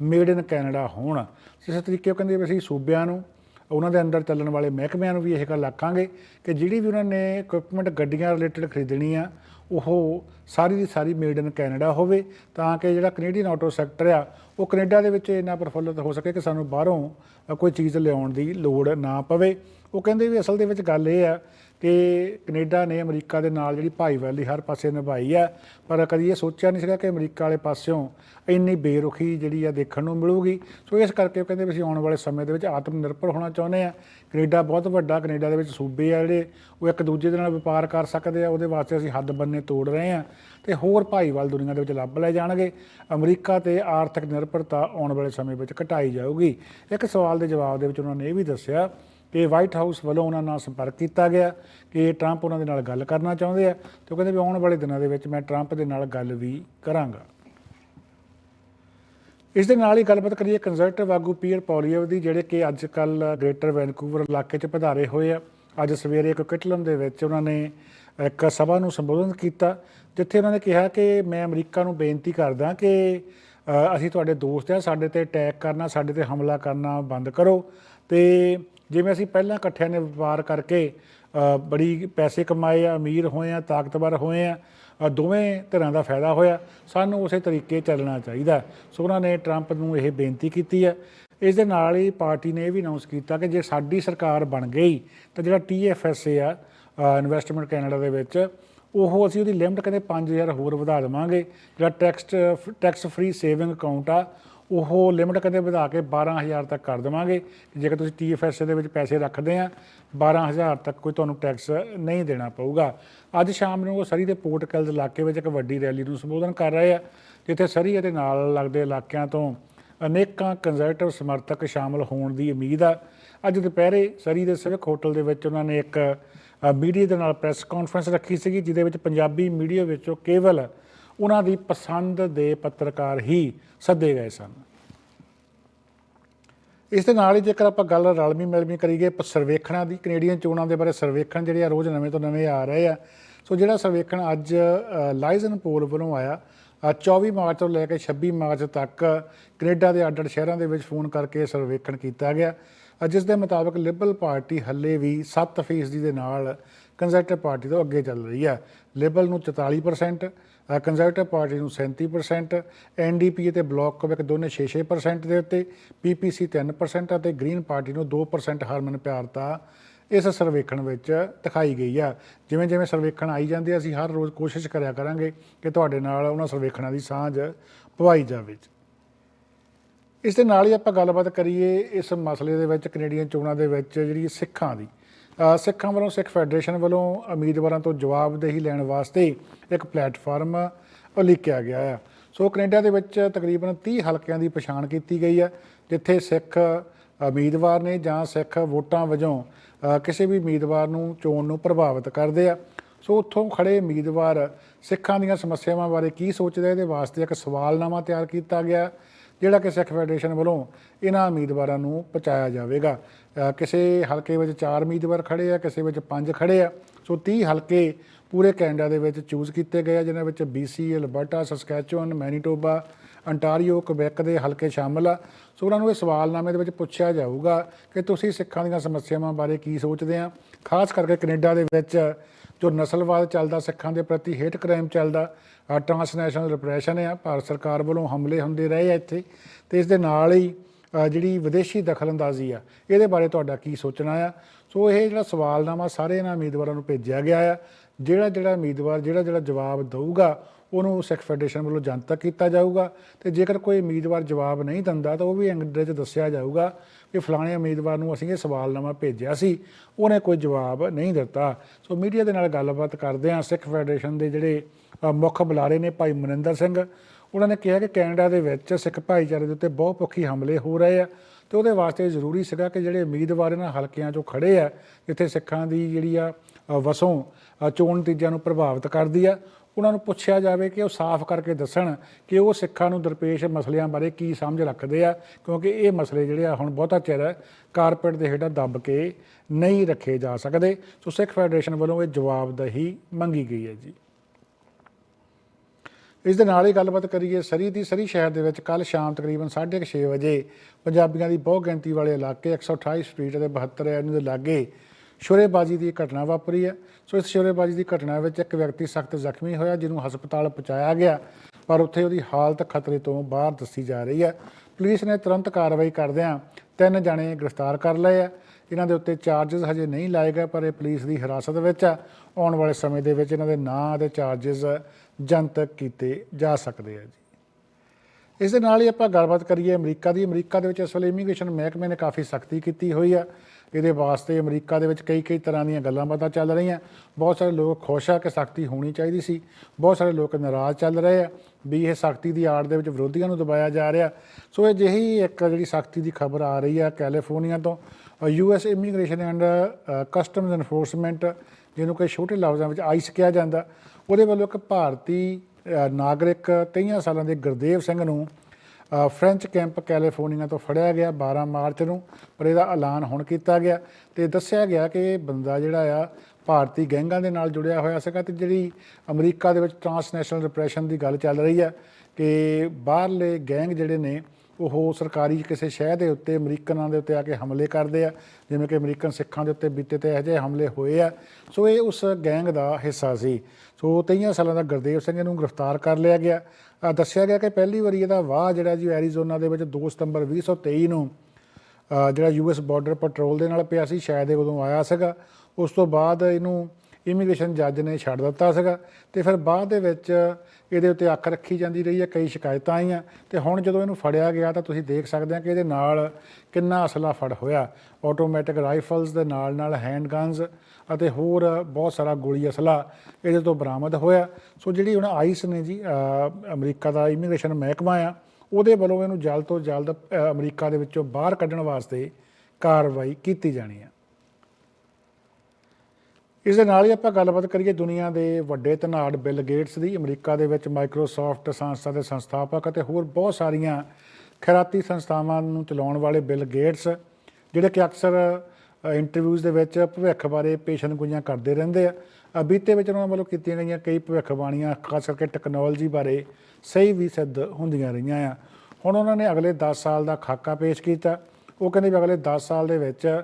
ਮੇਡ ਇਨ ਕੈਨੇਡਾ ਹੋਣ। ਇਸੇ ਤਰੀਕੇ ਉਹ ਕਹਿੰਦੇ ਵੀ ਅਸੀਂ ਸੂਬਿਆਂ ਨੂੰ, ਉਹਨਾਂ ਦੇ ਅੰਦਰ ਚੱਲਣ ਵਾਲੇ ਮਹਿਕਮਿਆਂ ਨੂੰ ਵੀ ਇਹ ਗੱਲ ਆਖਾਂਗੇ ਕਿ ਜਿਹੜੀ ਵੀ ਉਹਨਾਂ ਨੇ ਇਕਵਿਪਮੈਂਟ ਗੱਡੀਆਂ ਰਿਲੇਟਡ ਖਰੀਦਣੀ ਆ ਉਹ ਸਾਰੀ ਦੀ ਸਾਰੀ ਮੇਡ ਇਨ ਕੈਨੇਡਾ ਹੋਵੇ, ਤਾਂ ਕਿ ਜਿਹੜਾ ਕੈਨੇਡੀਅਨ ਆਟੋ ਸੈਕਟਰ ਆ ਉਹ ਕੈਨੇਡਾ ਦੇ ਵਿੱਚ ਇੰਨਾ ਪ੍ਰਫੁੱਲਤ ਹੋ ਸਕੇ ਕਿ ਸਾਨੂੰ ਬਾਹਰੋਂ ਕੋਈ ਚੀਜ਼ ਲਿਆਉਣ ਦੀ ਲੋੜ ਨਾ ਪਵੇ। ਉਹ ਕਹਿੰਦੇ ਵੀ ਅਸਲ ਦੇ ਵਿੱਚ ਗੱਲ ਇਹ ਆ ਕਿ ਕੈਨੇਡਾ ਨੇ ਅਮਰੀਕਾ ਦੇ ਨਾਲ ਜਿਹੜੀ ਭਾਈਵਾਲੀ ਹਰ ਪਾਸੇ ਨਿਭਾਈ ਆ, ਪਰ ਕਦੀ ਇਹ ਸੋਚਿਆ ਨਹੀਂ ਸੀਗਾ ਕਿ ਅਮਰੀਕਾ ਵਾਲੇ ਪਾਸਿਓਂ ਇੰਨੀ ਬੇਰੁਖੀ ਜਿਹੜੀ ਆ ਦੇਖਣ ਨੂੰ ਮਿਲੂਗੀ। ਸੋ ਇਸ ਕਰਕੇ ਉਹ ਕਹਿੰਦੇ ਵੀ ਅਸੀਂ ਆਉਣ ਵਾਲੇ ਸਮੇਂ ਦੇ ਵਿੱਚ ਆਤਮ ਨਿਰਭਰ ਹੋਣਾ ਚਾਹੁੰਦੇ ਆ। ਕੈਨੇਡਾ ਬਹੁਤ ਵੱਡਾ, ਕੈਨੇਡਾ ਦੇ ਵਿੱਚ ਸੂਬੇ ਆ ਜਿਹੜੇ, ਉਹ ਇੱਕ ਦੂਜੇ ਦੇ ਨਾਲ ਵਪਾਰ ਕਰ ਸਕਦੇ ਆ, ਉਹਦੇ ਵਾਸਤੇ ਅਸੀਂ ਹੱਦ ਬੰਨੇ ਤੋੜ ਰਹੇ ਆ। ਤੇ ਹੋਰ ਭਾਈਵਾਲ ਦੁਨੀਆ ਦੇ ਵਿੱਚ ਲੱਭ ਲੈ ਜਾਣਗੇ। ਅਮਰੀਕਾ ਤੇ ਆਰਥਿਕ ਨਿਰਭਰਤਾ ਆਉਣ ਵਾਲੇ ਸਮੇਂ ਵਿੱਚ ਘਟਾਈ ਜਾਊਗੀ। ਇੱਕ ਸਵਾਲ ਦੇ ਜਵਾਬ ਦੇ ਵਿੱਚ ਉਹਨਾਂ ਨੇ ਇਹ ਵੀ ਦੱਸਿਆ ਕਿ ਵਾਈਟ ਹਾਊਸ ਵੱਲੋਂ ਉਹਨਾਂ ਨਾਲ ਸੰਪਰਕ ਕੀਤਾ ਗਿਆ ਕਿ ਟਰੰਪ ਉਹਨਾਂ ਦੇ ਨਾਲ ਗੱਲ ਕਰਨਾ ਚਾਹੁੰਦੇ ਆ। ਤੇ ਉਹ ਕਹਿੰਦੇ ਵੀ ਆਉਣ ਵਾਲੇ ਦਿਨਾਂ ਦੇ ਵਿੱਚ ਮੈਂ ਟਰੰਪ ਦੇ ਨਾਲ ਗੱਲ ਵੀ ਕਰਾਂਗਾ। ਇਸ ਦੇ ਨਾਲ ਹੀ ਗੱਲਬਾਤ ਕਰੀਏ ਕੰਜ਼ਰਵੇਟਿਵ ਆਗੂ ਪੀਅਰ ਪੌਲੀਅਵ ਦੀ, ਜਿਹੜੇ ਕਿ ਅੱਜ ਕੱਲ ਗ੍ਰੇਟਰ ਵੈਨਕੂਵਰ ਇਲਾਕੇ 'ਚ ਪਧਾਰੇ ਹੋਏ ਆ। ਅੱਜ ਸਵੇਰੇ ਇੱਕ ਕਿਟਲਮ ਦੇ ਵਿੱਚ ਉਹਨਾਂ ਨੇ ਇੱਕ ਸਭਾ ਨੂੰ ਸੰਬੋਧਨ ਕੀਤਾ, ਜਿੱਥੇ ਉਹਨਾਂ ਨੇ ਕਿਹਾ ਕਿ ਮੈਂ ਅਮਰੀਕਾ ਨੂੰ ਬੇਨਤੀ ਕਰਦਾ ਕਿ ਅਸੀਂ ਤੁਹਾਡੇ ਦੋਸਤ ਆ, ਸਾਡੇ ਤੇ ਅਟੈਕ ਕਰਨਾ, ਸਾਡੇ ਤੇ ਹਮਲਾ ਕਰਨਾ ਬੰਦ ਕਰੋ। ਤੇ ਜਿਵੇਂ ਅਸੀਂ ਪਹਿਲਾਂ ਇਕੱਠਿਆਂ ਨੇ ਵਪਾਰ ਕਰਕੇ ਬੜੀ ਪੈਸੇ ਕਮਾਏ ਆ, ਅਮੀਰ ਹੋਏ ਆ, ਤਾਕਤਵਰ ਹੋਏ ਆ ਦੋਵੇਂ ਧਿਰਾਂ ਦਾ ਫਾਇਦਾ ਹੋਇਆ। ਸਾਨੂੰ ਉਸੇ ਤਰੀਕੇ ਚੱਲਣਾ ਚਾਹੀਦਾ। ਸੋ ਉਹਨਾਂ ਨੇ ਟਰੰਪ ਨੂੰ ਇਹ ਬੇਨਤੀ ਕੀਤੀ ਹੈ। ਇਸ ਦੇ ਨਾਲ ਹੀ ਪਾਰਟੀ ਨੇ ਇਹ ਵੀ ਅਨਾਉਂਸ ਕੀਤਾ ਕਿ ਜੇ ਸਾਡੀ ਸਰਕਾਰ ਬਣ ਗਈ, ਤਾਂ ਜਿਹੜਾ TFSA ਆ ਇਨਵੈਸਟਮੈਂਟ ਕੈਨੇਡਾ ਦੇ ਵਿੱਚ, ਉਹ ਅਸੀਂ ਉਹਦੀ ਲਿਮਟ ਕਹਿੰਦੇ 5000 ਹੋਰ ਵਧਾ ਦੇਵਾਂਗੇ। ਜਿਹੜਾ tax tax free saving account ਆ ਉਹ ਲਿਮਟ ਕਦੇ ਵਧਾ ਕੇ 12000 ਤੱਕ ਕਰ ਦੇਵਾਂਗੇ। ਜੇਕਰ ਤੁਸੀਂ TFSA ਦੇ ਵਿੱਚ ਪੈਸੇ ਰੱਖਦੇ ਆ 12000 ਤੱਕ ਕੋਈ ਤੁਹਾਨੂੰ ਟੈਕਸ ਨਹੀਂ ਦੇਣਾ ਪਊਗਾ। ਅੱਜ ਸ਼ਾਮ ਨੂੰ ਉਹ ਸਰੀ ਦੇ ਪੋਰਟ ਕਲਜ਼ ਇਲਾਕੇ ਵਿੱਚ ਇੱਕ ਵੱਡੀ ਰੈਲੀ ਨੂੰ ਸੰਬੋਧਨ ਕਰ ਰਹੇ ਆ, ਜਿੱਥੇ ਸਰੀ ਅਤੇ ਨਾਲ ਲੱਗਦੇ ਇਲਾਕਿਆਂ ਤੋਂ ਅਨੇਕਾਂ ਕੰਜ਼ਰਵੇਟਿਵ ਸਮਰਥਕ ਸ਼ਾਮਲ ਹੋਣ ਦੀ ਉਮੀਦ ਆ। ਅੱਜ ਦੁਪਹਿਰੇ ਸਰੀ ਦੇ ਸਿਵਕ ਹੋਟਲ ਦੇ ਵਿੱਚ ਉਹਨਾਂ ਨੇ ਇੱਕ ਮੀਡੀਆ ਦੇ ਨਾਲ ਪ੍ਰੈਸ ਕਾਨਫਰੰਸ ਰੱਖੀ ਸੀਗੀ, ਜਿਹਦੇ ਵਿੱਚ ਪੰਜਾਬੀ ਮੀਡੀਆ ਵਿੱਚੋਂ ਕੇਵਲ ਉਹਨਾਂ ਦੀ ਪਸੰਦ ਦੇ ਪੱਤਰਕਾਰ ਹੀ ਸੱਦੇ ਗਏ ਸਨ। ਇਸ ਦੇ ਨਾਲ ਹੀ ਜੇਕਰ ਆਪਾਂ ਗੱਲ ਰਲਮੀ ਮਿਲਮੀ ਕਰੀਏ ਸਰਵੇਖਣਾਂ ਦੀ ਕੈਨੇਡੀਅਨ ਚੋਣਾਂ ਦੇ ਬਾਰੇ ਸਰਵੇਖਣ ਜਿਹੜੇ ਆ ਰੋਜ਼ ਨਵੇਂ ਤੋਂ ਨਵੇਂ ਆ ਰਹੇ ਆ। ਸੋ ਜਿਹੜਾ ਸਰਵੇਖਣ ਅੱਜ ਲਾਈਜ਼ਨ ਪੋਲ ਵੱਲੋਂ ਆਇਆ ਅ, 24 ਮਾਰਚ ਤੋਂ ਲੈ ਕੇ 26 ਮਾਰਚ ਤੱਕ ਕੈਨੇਡਾ ਦੇ ਅੱਡ-ਅੱਡ ਸ਼ਹਿਰਾਂ ਦੇ ਵਿੱਚ ਫੋਨ ਕਰਕੇ ਸਰਵੇਖਣ ਕੀਤਾ ਗਿਆ। ਜਿਸ ਦੇ ਮੁਤਾਬਕ ਲਿਬਰਲ ਪਾਰਟੀ ਹੱਲੇ ਵੀ 7% ਦੇ ਨਾਲ ਕੰਜ਼ਰਵੇਟਿਵ ਪਾਰਟੀ ਤੋਂ ਅੱਗੇ ਚੱਲ ਰਹੀ ਹੈ। ਲਿਬਰਲ ਨੂੰ 44% ਕੰਜ਼ਰਵੇਟਿਵ ਪਾਰਟੀ ਨੂੰ 37% ਐਨਡੀਪੀ ਅਤੇ ਬਲਾਕ ਕਵਿਕ ਦੋਨੇ 6-6% ਦੇ ਉੱਤੇ ਪੀਪੀਸੀ 3% ਅਤੇ ਗ੍ਰੀਨ ਪਾਰਟੀ ਨੂੰ 2% ਹਰਮਨ ਪਿਆਰਤਾ ਇਸ ਸਰਵੇਖਣ ਵਿੱਚ ਦਿਖਾਈ ਗਈ ਆ ਜਿਵੇਂ ਜਿਵੇਂ ਸਰਵੇਖਣ ਆਈ ਜਾਂਦੇ ਅਸੀਂ ਹਰ ਰੋਜ਼ ਕੋਸ਼ਿਸ਼ ਕਰਿਆ ਕਰਾਂਗੇ ਕਿ ਤੁਹਾਡੇ ਨਾਲ ਉਹਨਾਂ ਸਰਵੇਖਣਾਂ ਦੀ ਸਾਂਝ ਪਵਾਈ ਜਾਵੇ। ਇਸ ਦੇ ਨਾਲ ਹੀ ਆਪਾਂ ਗੱਲਬਾਤ ਕਰੀਏ ਇਸ ਮਸਲੇ ਦੇ ਵਿੱਚ ਕੈਨੇਡੀਅਨ ਚੋਣਾਂ ਦੇ ਵਿੱਚ, ਜਿਹੜੀ ਸਿੱਖਾਂ ਦੀ। ਸਿੱਖਾਂ ਵੱਲੋਂ ਸਿੱਖ ਫੈਡਰੇਸ਼ਨ ਵੱਲੋਂ ਉਮੀਦਵਾਰਾਂ ਤੋਂ ਜਵਾਬਦੇਹੀ ਲੈਣ ਵਾਸਤੇ ਇੱਕ ਪਲੇਟਫਾਰਮ ਉਲੀਕਿਆ ਗਿਆ ਹੈ। ਸੋ ਕੈਨੇਡਾ ਦੇ ਵਿੱਚ ਤਕਰੀਬਨ 30 ਹਲਕਿਆਂ ਦੀ ਪਛਾਣ ਕੀਤੀ ਗਈ ਹੈ, ਜਿੱਥੇ ਸਿੱਖ ਉਮੀਦਵਾਰ ਨੇ ਜਾਂ ਸਿੱਖ ਵੋਟਾਂ ਵਜੋਂ ਕਿਸੇ ਵੀ ਉਮੀਦਵਾਰ ਨੂੰ ਚੋਣ ਨੂੰ ਪ੍ਰਭਾਵਿਤ ਕਰਦੇ ਆ। ਸੋ ਉੱਥੋਂ ਖੜੇ ਉਮੀਦਵਾਰ ਸਿੱਖਾਂ ਦੀਆਂ ਸਮੱਸਿਆਵਾਂ ਬਾਰੇ ਕੀ ਸੋਚਦੇ ਇਹਦੇ ਵਾਸਤੇ ਇੱਕ ਸਵਾਲਨਾਮਾ ਤਿਆਰ ਕੀਤਾ ਗਿਆ। ਜਿਹੜਾ ਕਿ ਸਿੱਖ ਫੈਡਰੇਸ਼ਨ ਵੱਲੋਂ ਇਹਨਾਂ ਉਮੀਦਵਾਰਾਂ ਨੂੰ ਪਹੁੰਚਾਇਆ ਜਾਵੇਗਾ। ਕਿਸੇ ਹਲਕੇ ਵਿੱਚ 4 ਉਮੀਦਵਾਰ ਖੜੇ ਆ ਕਿਸੇ ਵਿੱਚ 5 ਖੜੇ ਆ। ਸੋ 30 ਹਲਕੇ ਪੂਰੇ ਕੈਨੇਡਾ ਦੇ ਵਿੱਚ ਚੂਜ਼ ਕੀਤੇ ਗਏ ਆ ਜਿਨ੍ਹਾਂ ਵਿੱਚ BC, Alberta, Saskatchewan, Manitoba, Ontario, Quebec ਦੇ ਹਲਕੇ ਸ਼ਾਮਲ ਆ। ਸੋ ਉਹਨਾਂ ਨੂੰ ਇਹ ਸਵਾਲਨਾਮੇ ਦੇ ਵਿੱਚ ਪੁੱਛਿਆ ਜਾਊਗਾ ਕਿ ਤੁਸੀਂ ਸਿੱਖਾਂ ਦੀਆਂ ਸਮੱਸਿਆਵਾਂ ਬਾਰੇ ਕੀ ਸੋਚਦੇ ਆ? ਖਾਸ ਕਰਕੇ ਕੈਨੇਡਾ ਦੇ ਵਿੱਚ ਜੋ ਨਸਲਵਾਦ ਚੱਲਦਾ, ਸਿੱਖਾਂ ਦੇ ਪ੍ਰਤੀ ਹੇਟ ਕ੍ਰਾਈਮ ਚੱਲਦਾ ਟ੍ਰਾਂਸਨੈਸ਼ਨਲ ਰਿਪਰੈਸ਼ਨ ਆ, ਭਾਰਤ ਸਰਕਾਰ ਵੱਲੋਂ ਹਮਲੇ ਹੁੰਦੇ ਰਹੇ ਆ ਇੱਥੇ ਤੇ ਇਸ ਦੇ ਨਾਲ ਹੀ ਜਿਹੜੀ ਵਿਦੇਸ਼ੀ ਦਖਲਅੰਦਾਜ਼ੀ ਆ, ਇਹਦੇ ਬਾਰੇ ਤੁਹਾਡਾ ਕੀ ਸੋਚਣਾ ਆ? ਸੋ ਇਹ ਜਿਹੜਾ ਸਵਾਲਨਾਮਾ ਸਾਰੇ ਇਹਨਾਂ ਉਮੀਦਵਾਰਾਂ ਨੂੰ ਭੇਜਿਆ ਗਿਆ ਆ ਜਿਹੜਾ ਜਿਹੜਾ ਉਮੀਦਵਾਰ ਜਿਹੜਾ ਜਿਹੜਾ ਜਵਾਬ ਦਊਗਾ ਉਹਨੂੰ ਸਿੱਖ ਫੈਡਰੇਸ਼ਨ ਵੱਲੋਂ ਜਨਤਕ ਕੀਤਾ ਜਾਊਗਾ ਤੇ ਜੇਕਰ ਕੋਈ ਉਮੀਦਵਾਰ ਜਵਾਬ ਨਹੀਂ ਦਿੰਦਾ ਤਾਂ ਉਹ ਵੀ ਅੰਗਰੇਜ਼ੀ 'ਚ ਦੱਸਿਆ ਜਾਊਗਾ ਕਿ ਫਲਾਣੇ ਉਮੀਦਵਾਰ ਨੂੰ ਅਸੀਂ ਇਹ ਸਵਾਲਨਾਮਾ ਭੇਜਿਆ ਸੀ, ਉਹਨੇ ਕੋਈ ਜਵਾਬ ਨਹੀਂ ਦਿੱਤਾ। ਸੋ ਮੀਡੀਆ ਦੇ ਨਾਲ ਗੱਲਬਾਤ ਕਰਦੇ ਹਾਂ ਸਿੱਖ ਫੈਡਰੇਸ਼ਨ ਦੇ ਜਿਹੜੇ ਮੁੱਖ ਬੁਲਾਰੇ ਨੇ ਭਾਈ ਮਨਿੰਦਰ ਸਿੰਘ। ਉਹਨਾਂ ਨੇ ਕਿਹਾ ਕਿ ਕੈਨੇਡਾ ਦੇ ਵਿੱਚ ਸਿੱਖ ਭਾਈਚਾਰੇ ਦੇ ਉੱਤੇ ਬਹੁਤ ਪੱਖੀ ਹਮਲੇ ਹੋ ਰਹੇ ਆ ਤੇ ਉਹਦੇ ਵਾਸਤੇ ਜ਼ਰੂਰੀ ਸੀਗਾ ਕਿ ਜਿਹੜੇ ਉਮੀਦਵਾਰ ਇਹਨਾਂ ਹਲਕਿਆਂ 'ਚੋਂ ਖੜੇ ਆ, ਜਿੱਥੇ ਸਿੱਖਾਂ ਦੀ ਜਿਹੜੀ ਆ ਵਸੋਂ ਚੋਣ ਨਤੀਜਿਆਂ ਨੂੰ ਪ੍ਰਭਾਵਿਤ ਕਰਦੀ ਆ ਉਹਨਾਂ ਨੂੰ ਪੁੱਛਿਆ ਜਾਵੇ ਕਿ ਉਹ ਸਾਫ਼ ਕਰਕੇ ਦੱਸਣ ਕਿ ਉਹ ਸਿੱਖਾਂ ਨੂੰ ਦਰਪੇਸ਼ ਮਸਲਿਆਂ ਬਾਰੇ ਕੀ ਸਮਝ ਰੱਖਦੇ ਆ, ਕਿਉਂਕਿ ਇਹ ਮਸਲੇ ਜਿਹੜੇ ਆ ਹੁਣ ਬਹੁਤਾ ਚਿਰ ਕਾਰਪੇਟ ਦੇ ਹੇਠਾਂ ਦੱਬ ਕੇ ਨਹੀਂ ਰੱਖੇ ਜਾ ਸਕਦੇ। ਸੋ ਸਿੱਖ ਫੈਡਰੇਸ਼ਨ ਵੱਲੋਂ ਇਹ ਜਵਾਬਦੇਹੀ ਮੰਗੀ ਗਈ ਹੈ ਜੀ। ਇਸ ਦੇ ਨਾਲ ਹੀ ਗੱਲਬਾਤ ਕਰੀਏ ਸਰੀ ਦੀ। ਸਰੀ ਸ਼ਹਿਰ ਦੇ ਵਿੱਚ ਕੱਲ ਸ਼ਾਮ ਤਕਰੀਬਨ 6:30 ਵਜੇ ਪੰਜਾਬੀਆਂ ਦੀ ਬਹੁ ਗਿਣਤੀ ਵਾਲੇ ਇਲਾਕੇ 128 ਸਟਰੀਟ ਅਤੇ 72 ਐਵਨਿਊ ਦੇ ਲਾਗੇ ਸ਼ੋਰੇਬਾਜ਼ੀ ਦੀ ਘਟਨਾ ਵਾਪਰੀ ਹੈ। ਸੋ ਇਸ ਸ਼ੋਰੇਬਾਜ਼ੀ ਦੀ ਘਟਨਾ ਵਿੱਚ ਇੱਕ ਵਿਅਕਤੀ ਸਖਤ ਜ਼ਖਮੀ ਹੋਇਆ, ਜਿਹਨੂੰ ਹਸਪਤਾਲ ਪਹੁੰਚਾਇਆ ਗਿਆ। ਪਰ ਉੱਥੇ ਉਹਦੀ ਹਾਲਤ ਖਤਰੇ ਤੋਂ ਬਾਹਰ ਦੱਸੀ ਜਾ ਰਹੀ ਹੈ। ਪੁਲਿਸ ਨੇ ਤੁਰੰਤ ਕਾਰਵਾਈ ਕਰਦਿਆਂ ਤਿੰਨ ਜਣੇ ਗ੍ਰਿਫਤਾਰ ਕਰ ਲਏ ਆ ਇਹਨਾਂ ਦੇ ਉੱਤੇ ਚਾਰजेस ਹਜੇ ਨਹੀਂ ਲਾਏ ਗਏ, ਪਰ ਇਹ ਪੁਲਿਸ ਦੀ ਹਿਰਾਸਤ ਵਿੱਚ ਆ ਆਉਣ ਵਾਲੇ ਸਮੇਂ ਦੇ ਵਿੱਚ ਇਹਨਾਂ ਦੇ ਨਾਂ ਅਤੇ ਚਾਰजेस ਜਨਤਕ ਕੀਤੇ ਜਾ ਸਕਦੇ ਆ ਜੀ। ਇਸ ਦੇ ਨਾਲ ਹੀ ਆਪਾਂ ਗੱਲਬਾਤ ਕਰੀਏ ਅਮਰੀਕਾ ਦੀ। ਅਮਰੀਕਾ ਦੇ ਵਿੱਚ ਇਸ ਵੇਲੇ ਇਮੀਗ੍ਰੇਸ਼ਨ ਮਹਿਕਮੇ ਨੇ ਕਾਫੀ ਸਖਤੀ ਕੀਤੀ ਹੋਈ ਆ ਇਹਦੇ ਵਾਸਤੇ ਅਮਰੀਕਾ ਦੇ ਵਿੱਚ ਕਈ ਕਈ ਤਰ੍ਹਾਂ ਦੀਆਂ ਗੱਲਾਂ ਬਾਤਾਂ ਚੱਲ ਰਹੀਆਂ। ਬਹੁਤ ਸਾਰੇ ਲੋਕ ਖੁਸ਼ ਆ ਕਿ ਸਖਤੀ ਹੋਣੀ ਚਾਹੀਦੀ ਸੀ। ਬਹੁਤ ਸਾਰੇ ਲੋਕ ਨਾਰਾਜ਼ ਚੱਲ ਰਹੇ ਆ ਵੀ ਇਹ ਸਖਤੀ ਦੀ ਆੜ ਦੇ ਵਿੱਚ ਵਿਰੋਧੀਆਂ ਨੂੰ ਦਬਾਇਆ ਜਾ ਰਿਹਾ। ਸੋ ਇਹ ਜਿਹੀ ਇੱਕ ਜਿਹੜੀ ਸਖਤੀ ਦੀ ਖਬਰ ਆ ਰਹੀ ਆ ਕੈਲੀਫੋਰਨੀਆ ਤੋਂ US immigration and customs enforcement, ਜਿਹਨੂੰ ਕਿ ਛੋਟੇ ਲਫ਼ਜ਼ਾਂ ਵਿੱਚ ਆਈਸ ਕਿਹਾ ਜਾਂਦਾ। ਉਹਦੇ ਵੱਲੋਂ ਇੱਕ ਭਾਰਤੀ ਨਾਗਰਿਕ 23 ਸਾਲਾਂ ਦੇ ਗੁਰਦੇਵ ਸਿੰਘ ਨੂੰ ਫ੍ਰੈਂਚ ਕੈਂਪ ਕੈਲੀਫੋਰਨੀਆ ਤੋਂ ਫੜਿਆ ਗਿਆ 12 ਮਾਰਚ ਨੂੰ, ਪਰ ਇਹਦਾ ਐਲਾਨ ਹੁਣ ਕੀਤਾ ਗਿਆ ਤੇ ਦੱਸਿਆ ਗਿਆ ਕਿ ਇਹ ਬੰਦਾ ਜਿਹੜਾ ਆ, ਭਾਰਤੀ ਗੈਂਗਾਂ ਦੇ ਨਾਲ ਜੁੜਿਆ ਹੋਇਆ ਸੀਗਾ ਤੇ ਜਿਹੜੀ ਅਮਰੀਕਾ ਦੇ ਵਿੱਚ ਟਰਾਂਸਨੈਸ਼ਨਲ ਰਿਪਰੈਸ਼ਨ ਦੀ ਗੱਲ ਚੱਲ ਰਹੀ ਆ ਕਿ ਬਾਹਰਲੇ ਗੈਂਗ ਜਿਹੜੇ ਨੇ, ਉਹ ਸਰਕਾਰੀ ਕਿਸੇ ਸ਼ਹਿਰ ਦੇ ਉੱਤੇ, ਅਮਰੀਕਨਾਂ ਦੇ ਉੱਤੇ ਆ ਕੇ ਹਮਲੇ ਕਰਦੇ ਆ, ਜਿਵੇਂ ਕਿ ਅਮਰੀਕਨ ਸਿੱਖਾਂ ਦੇ ਉੱਤੇ ਬੀਤੇ ਤੇ ਇਹੋ ਜਿਹੇ ਹਮਲੇ ਹੋਏ ਆ। ਸੋ ਇਹ ਉਸ ਗੈਂਗ ਦਾ ਹਿੱਸਾ ਸੀ। ਸੋ 23 ਸਾਲਾਂ ਦਾ ਗੁਰਦੇਵ ਸਿੰਘ ਨੂੰ ਗ੍ਰਿਫਤਾਰ ਕਰ ਲਿਆ ਗਿਆ। ਦੱਸਿਆ ਗਿਆ ਕਿ ਪਹਿਲੀ ਵਾਰੀ ਇਹਦਾ ਵਾਹ ਜਿਹੜਾ ਜੀ ਐਰੀਜ਼ੋਨਾ ਦੇ ਵਿੱਚ 2 ਸਤੰਬਰ 2023 ਨੂੰ ਅ, ਜਿਹੜਾ ਯੂਐਸ ਬਾਰਡਰ ਪੈਟਰੋਲ ਦੇ ਨਾਲ ਪਿਆ ਸੀ ਸ਼ਾਇਦ ਇਹ ਉਦੋਂ ਆਇਆ ਸੀਗਾ। ਉਸ ਤੋਂ ਬਾਅਦ ਇਹਨੂੰ ਇਮੀਗ੍ਰੇਸ਼ਨ ਜੱਜ ਨੇ ਛੱਡ ਦਿੱਤਾ ਸੀਗਾ ਤੇ ਫਿਰ ਬਾਅਦ ਦੇ ਵਿੱਚ ਇਹਦੇ ਉੱਤੇ ਅੱਖ ਰੱਖੀ ਜਾਂਦੀ ਰਹੀ ਹੈ, ਕਈ ਸ਼ਿਕਾਇਤਾਂ ਆਈਆਂ ਤੇ ਹੁਣ ਜਦੋਂ ਇਹਨੂੰ ਫੜਿਆ ਗਿਆ ਤਾਂ ਤੁਸੀਂ ਦੇਖ ਸਕਦੇ ਆ ਕਿ ਇਹਦੇ ਨਾਲ ਕਿੰਨਾ ਅਸਲਾ ਫੜ ਹੋਇਆ। ਆਟੋਮੈਟਿਕ ਰਾਈਫਲਸ ਦੇ ਨਾਲ ਨਾਲ ਹੈਂਡ ਗਨਸ ਅਤੇ ਹੋਰ ਬਹੁਤ ਸਾਰਾ ਗੋਲੀ ਅਸਲਾ ਇਹਦੇ ਤੋਂ ਬਰਾਮਦ ਹੋਇਆ। ਸੋ ਜਿਹੜੀ ਹੁਣ ਆਈਸ ਨੇ ਜੀ ਅਮਰੀਕਾ ਦਾ ਇਮੀਗ੍ਰੇਸ਼ਨ ਮਹਿਕਮਾ ਆ, ਉਹਦੇ ਵੱਲੋਂ ਇਹਨੂੰ ਜਲਦ ਤੋਂ ਜਲਦ ਅਮਰੀਕਾ ਦੇ ਵਿੱਚੋਂ ਬਾਹਰ ਕੱਢਣ ਵਾਸਤੇ ਕਾਰਵਾਈ ਕੀਤੀ ਜਾਣੀ ਹੈ ਇਸ ਦੇ ਨਾਲ ਹੀ ਆਪਾਂ ਗੱਲਬਾਤ ਕਰੀਏ ਦੁਨੀਆ ਦੇ ਵੱਡੇ ਧਨਾੜ ਬਿਲ ਗੇਟਸ ਦੀ ਅਮਰੀਕਾ ਦੇ ਵਿੱਚ ਮਾਈਕਰੋਸਾਫਟ ਸੰਸਥਾ ਦੇ ਸੰਸਥਾਪਕ ਅਤੇ ਹੋਰ ਬਹੁਤ ਸਾਰੀਆਂ ਖੈਰਾਤੀ ਸੰਸਥਾਵਾਂ ਨੂੰ ਚਲਾਉਣ ਵਾਲੇ ਬਿਲ ਗੇਟਸ ਜਿਹੜੇ ਕਿ ਅਕਸਰ ਇੰਟਰਵਿਊਜ਼ ਦੇ ਵਿੱਚ ਭਵਿੱਖ ਬਾਰੇ ਪੇਸ਼ਨਗੋਈਆਂ ਕਰਦੇ ਰਹਿੰਦੇ ਆ। ਅ, ਬੀਤੇ ਵਿੱਚ ਉਹਨਾਂ ਵੱਲੋਂ ਕੀਤੀਆਂ ਗਈਆਂ ਕਈ ਭਵਿੱਖਬਾਣੀਆਂ ਖਾਸ ਕਰਕੇ ਟੈਕਨੋਲੋਜੀ ਬਾਰੇ ਸਹੀ ਵੀ ਸਿੱਧ ਹੁੰਦੀਆਂ ਰਹੀਆਂ ਆ। ਹੁਣ ਉਹਨਾਂ ਨੇ ਅਗਲੇ 10 ਸਾਲ ਦਾ ਖਾਕਾ ਪੇਸ਼ ਕੀਤਾ। ਉਹ ਕਹਿੰਦੇ ਵੀ ਅਗਲੇ 10 ਸਾਲ ਦੇ ਵਿੱਚ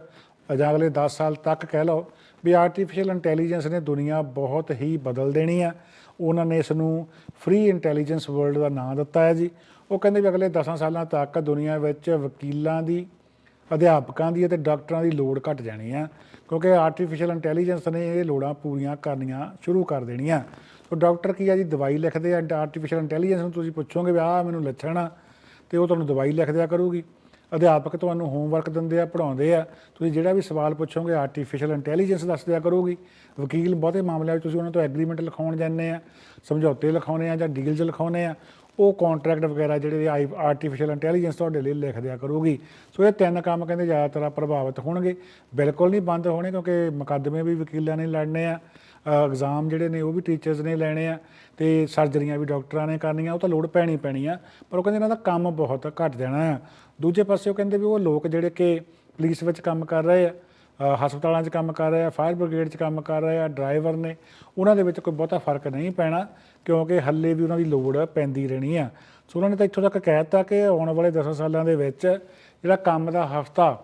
ਜਾਂ ਅਗਲੇ 10 ਸਾਲ ਤੱਕ ਕਹਿ ਲਓ ਵੀ ਆਰਟੀਫੀਸ਼ੀਅਲ ਇੰਟੈਲੀਜੈਂਸ ਨੇ ਦੁਨੀਆ ਬਹੁਤ ਹੀ ਬਦਲ ਦੇਣੀ ਆ। ਉਹਨਾਂ ਨੇ ਇਸ ਨੂੰ ਫ੍ਰੀ ਇੰਟੈਲੀਜੈਂਸ ਵਰਲਡ ਦਾ ਨਾਮ ਦਿੱਤਾ ਹੈ ਜੀ। ਉਹ ਕਹਿੰਦੇ ਵੀ ਅਗਲੇ 10 ਸਾਲਾਂ ਤੱਕ ਦੁਨੀਆ ਵਿੱਚ ਵਕੀਲਾਂ ਦੀ, ਅਧਿਆਪਕਾਂ ਦੀ ਅਤੇ ਡਾਕਟਰਾਂ ਦੀ ਲੋੜ ਘਟ ਜਾਣੀ ਆ। ਕਿਉਂਕਿ ਆਰਟੀਫੀਸ਼ੀਅਲ ਇੰਟੈਲੀਜੈਂਸ ਨੇ ਇਹ ਲੋੜਾਂ ਪੂਰੀਆਂ ਕਰਨੀਆਂ ਸ਼ੁਰੂ ਕਰ ਦੇਣੀਆਂ। ਸੋ ਡਾਕਟਰ ਕੀ ਆ ਜੀ, ਦਵਾਈ ਲਿਖਦੇ ਆ। ਆਰਟੀਫੀਸ਼ੀਅਲ ਇੰਟੈਲੀਜੈਂਸ ਨੂੰ ਤੁਸੀਂ ਪੁੱਛੋਗੇ ਵੀ ਆਹ ਮੈਨੂੰ ਲੱਛਣ ਆ ਤੇ ਉਹ ਤੁਹਾਨੂੰ ਦਵਾਈ ਲਿਖ ਦਿਆ ਕਰੂਗੀ। ਅਧਿਆਪਕ ਤੁਹਾਨੂੰ ਹੋਮਵਰਕ ਦਿੰਦੇ ਆ ਪੜਾਉਂਦੇ ਆ। ਤੁਸੀਂ ਜਿਹੜਾ ਵੀ ਸਵਾਲ ਪੁੱਛੋਗੇ ਆਰਟੀਫੀਸ਼ੀਅਲ ਇੰਟੈਲੀਜੈਂਸ ਦੱਸ ਦਿਆ ਕਰੂਗੀ। ਵਕੀਲ ਬਹੁਤੇ ਮਾਮਲਿਆਂ ਵਿੱਚ ਤੁਸੀਂ ਉਹਨਾਂ ਤੋਂ ਐਗਰੀਮੈਂਟ ਲਿਖਾਉਣ ਜਾਂਦੇ ਆ, ਸਮਝੌਤੇ ਲਿਖਾਉਣੇ ਆ ਜਾਂ ਡੀਲਸ ਲਿਖਾਉਣੇ ਆ। ਉਹ ਕੰਟਰੈਕਟ ਵਗੈਰਾ ਜਿਹੜੇ ਆਰਟੀਫੀਸ਼ੀਅਲ ਇੰਟੈਲੀਜੈਂਸ ਤੁਹਾਡੇ ਲਈ ਲਿਖ ਦਿਆ ਕਰੂਗੀ। ਸੋ ਇਹ ਤਿੰਨ ਕੰਮ ਕਹਿੰਦੇ ਜ਼ਿਆਦਾਤਰ ਪ੍ਰਭਾਵਿਤ ਹੋਣਗੇ। ਬਿਲਕੁਲ ਨਹੀਂ ਬੰਦ ਹੋਣੇ ਕਿਉਂਕਿ ਮੁਕੱਦਮੇ ਵੀ ਵਕੀਲਾਂ ਨੇ ਲੜਨੇ ਆ। ਐਗਜ਼ਾਮ ਜਿਹੜੇ ਨੇ ਉਹ ਵੀ ਟੀਚਰਸ ਨੇ ਲੈਣੇ ਆ ਤੇ ਸਰਜਰੀਆਂ ਵੀ ਡਾਕਟਰਾਂ ਨੇ ਕਰਨੀਆਂ, ਉਹ ਤਾਂ ਲੋੜ ਪੈਣੀ ਪੈਣੀ ਆ, ਪਰ ਉਹ ਕਹਿੰਦੇ ਇਹਨਾਂ ਦਾ ਕੰਮ ਬਹੁਤ ਘਟ ਜਾਣਾ ਆ। ਦੂਜੇ ਪਾਸੇ ਉਹ ਕਹਿੰਦੇ ਵੀ ਉਹ ਲੋਕ ਜਿਹੜੇ ਕਿ ਪੁਲਿਸ ਵਿੱਚ ਕੰਮ ਕਰ ਰਹੇ ਆ ਹਸਪਤਾਲਾਂ 'ਚ ਕੰਮ ਕਰ ਰਹੇ ਆ ਫਾਇਰ ਬ੍ਰਿਗੇਡ 'ਚ ਕੰਮ ਕਰ ਰਹੇ ਆ ਡਰਾਈਵਰ ਨੇ, ਉਹਨਾਂ ਦੇ ਵਿੱਚ ਕੋਈ ਬਹੁਤਾ ਫ਼ਰਕ ਨਹੀਂ ਪੈਣਾ, ਕਿਉਂਕਿ ਹੱਲੇ ਵੀ ਉਹਨਾਂ ਦੀ ਲੋੜ ਪੈਂਦੀ ਰਹਿਣੀ ਆ। ਸੋ ਉਹਨਾਂ ਨੇ ਤਾਂ ਇੱਥੋਂ ਤੱਕ ਕਹਿ ਦਿੱਤਾ ਕਿ ਆਉਣ ਵਾਲੇ 10 ਸਾਲਾਂ ਦੇ ਵਿੱਚ ਜਿਹੜਾ ਕੰਮ ਦਾ ਹਫਤਾ,